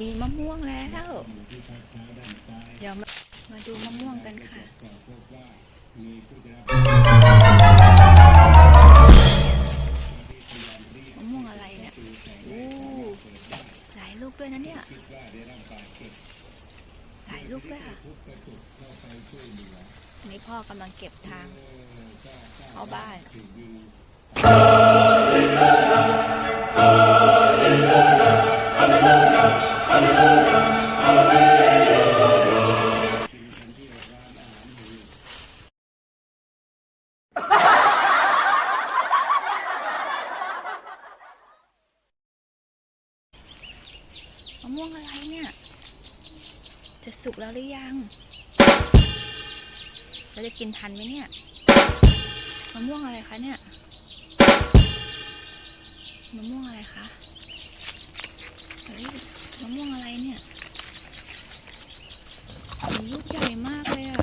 มีมะม่วงแล้วเดี๋ยวมามาดูมะม่วงกันค่ะมะม่วงอะไรเนี่ยโอ้หลายลูกด้วยนะเนี่ยหลายลูกด้วยค่ะนี่พ่อกำลังเก็บทางเข้าบ้าน มะม่วงอะไรเนี่ย จะสุกแล้วหรือยัง เราจะกินทันไหมเนี่ยมะม่วงอะไรคะเนี่ยมะม่วงอะไรคะเฮ้ย มะม่วงอะไรเนี่ยลูกใหญ่มากเลยอะ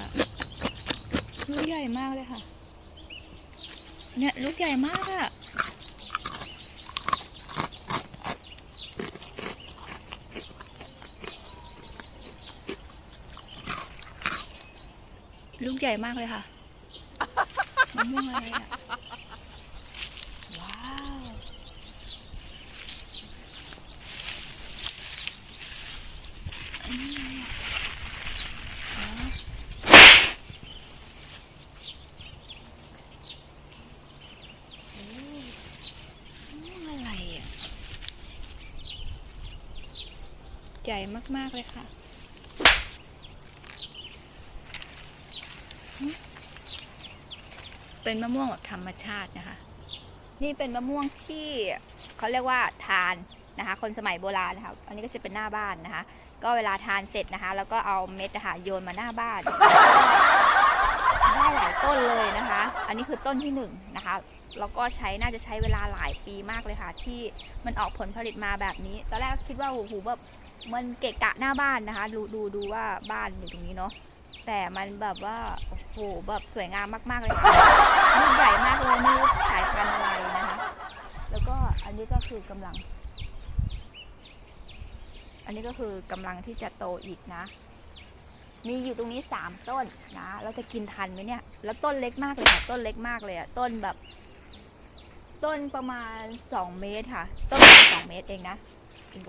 ลูกใหญ่มากเลยค่ะ เนี่ยลูกใหญ่มากอะลูกใหญ่มากเลยค่ะมะม่วงอะไรอะ ว้าวอันนี้อะไรอะอ๋อโอ้มะม่วงอะไรอะ ใหญ่มาก ๆ เลยค่ะ เป็นมะม่วงแบบธรรมชาตินะคะ นี่เป็นมะม่วงที่เขาเรียกว่าทานนะคะ คนสมัยโบราณนะคะอันนี้ก็จะเป็นหน้าบ้านนะคะ ก็เวลาทานเสร็จนะคะ แล้วก็เอาเม็ดนะคะโยนมาหน้าบ้าน ได้หลายต้นเลยนะคะ อันนี้คือต้นที่หนึ่งนะคะแล้วก็ใช้น่าจะใช้เวลาหลายปีมากเลยค่ะ ที่มันออกผลผลิตมาแบบนี้ ตอนแรกคิดว่าโอ้โหแบบ มันเกะกะหน้าบ้านนะคะ ดูดูดูว่าบ้านอยู่ตรงนี้เนาะแต่มันแบบว่าโอ้โหแบบสวยงามมาก ๆ เลยค่ะลูกใหญ่มากเลยไม่รู้สายพันธุ์อะไรนะคะ แล้วก็อันนี้ก็คือกำลัง อันนี้ก็คือกำลังที่จะโตอีกนะ มีอยู่ตรงนี้สามต้นนะเราจะกินทันไหมเนี่ย แล้วต้นเล็กมากเลยค่ะต้นเล็กมากเลยอะต้นแบบ ต้นประมาณสองเมตรค่ะ ต้นประมาณสองเมตรเองนะ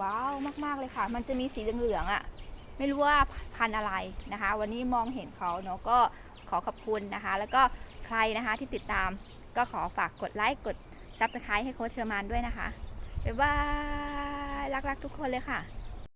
ว้าวมากๆเลยค่ะ มันจะมีสีเหลืองๆอะไม่รู้ว่าพันอะไรนะคะ วันนี้มองเห็นเขาเนาะก็ขอขอบคุณนะคะ แล้วก็ใครนะคะที่ติดตามก็ขอฝากกดไลค์กด Subscribe ให้โค้ชเชอร์มานด้วยนะคะบ๊ายบายรักๆทุกคนเลยค่ะ